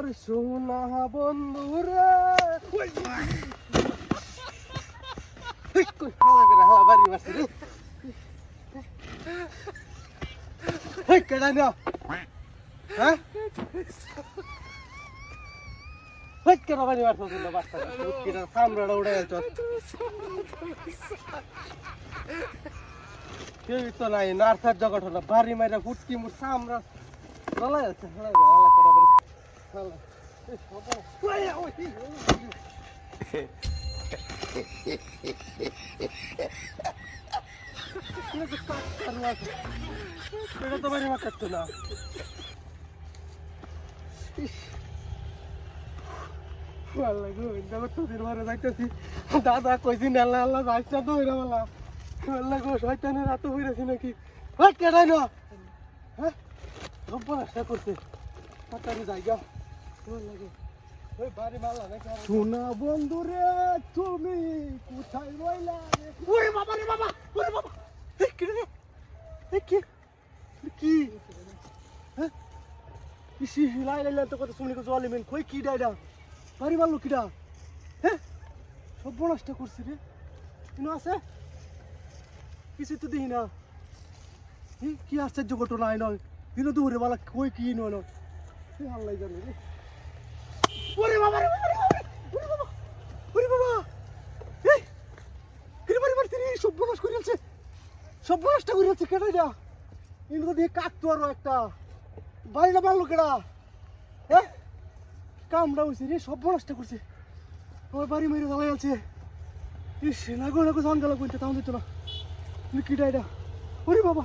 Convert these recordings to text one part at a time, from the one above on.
আমার সোনা বন্ধুরে। নাই নার্সার জগৎ হলো বাড়ি মাইরা ফুটকি মুর সামরা চলে যাচ্ছে দাদা কইছি আল্লাহ আল্লাহ তো বলা আল্লাহ গো শয়তানের নাকি কেডাই না হ্যাঁ সর্বনাশটা করছে তাড়াতাড়ি আল্লাহ গো সোনা বন্ধুরে তুমি কোথায় রইলা ওরে বাবা রে বাবা, ওরে বাবা। কি রে? কি? কি? কি ডাইডা? বাড়ি মারলো কিডা? হ্যাঁ সব রে। ইনো আছে? কিছু তো দেখি না। কি আশ্চর্য ঘটনা আই নয় দিনও বালা কই, কি নয় আল্লাহ জানে রে। ওরে বাবা রে বাবা ওরে বাবা ওরে বাবা এই কিরে বাড়ি মারতে রে সর্বনাশ করে আছে সর্বনাশটা করে আছে কেটে যা ইনকো দিয়ে আরও একটা বাড়িটা মারলো কেডা হ্যাঁ কামড়া হয়েছে রে সর্বনাশটা করছে বাড়ি মেরে জ্বালাই আছে ইস লাগো লাগো জন গেল ওরে বাবা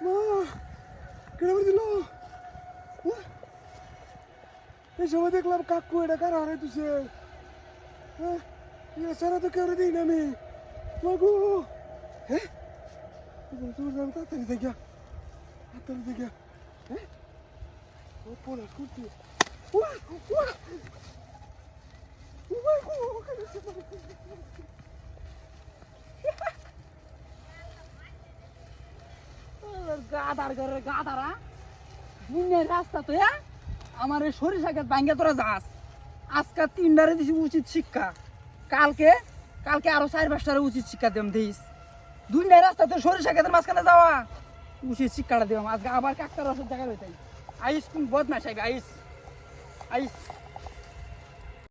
মা কেডা বাড়ি দিল হ্যাঁ? এই সময় দেখলাম কাকু এটা কার হারাই তুছে হ্যাঁ এছাড়া তো কেউ দিই না আমি মাগো হ্যাঁ তোমার আমি তাড়াতাড়ি দেখিয়া তাড়াতাড়ি দেখিয়া হ্যাঁ ও পড়া করছি উয়া উয়া মাগো গাদার ঘরে গাদারা। দুনিয়ার রাস্তা তো হ্যাঁ? আমার এই সরিষা ক্ষেত ভাঙ্গে তোরা যাস। আজকে তিনটারে দিছি উচিত শিক্ষা। কালকে কালকে আরও চার পাঁচটারে উচিত শিক্ষা দেম, দিস। দুনিয়ার রাস্তা তো সরিষা ক্ষেতের মাঝখানে যাওয়া। উচিত শিক্ষাটা দিলাম আজকে আবার কাকতার রসের জায়গা হইতাই আইস কোন বদমাস আইস। আইস।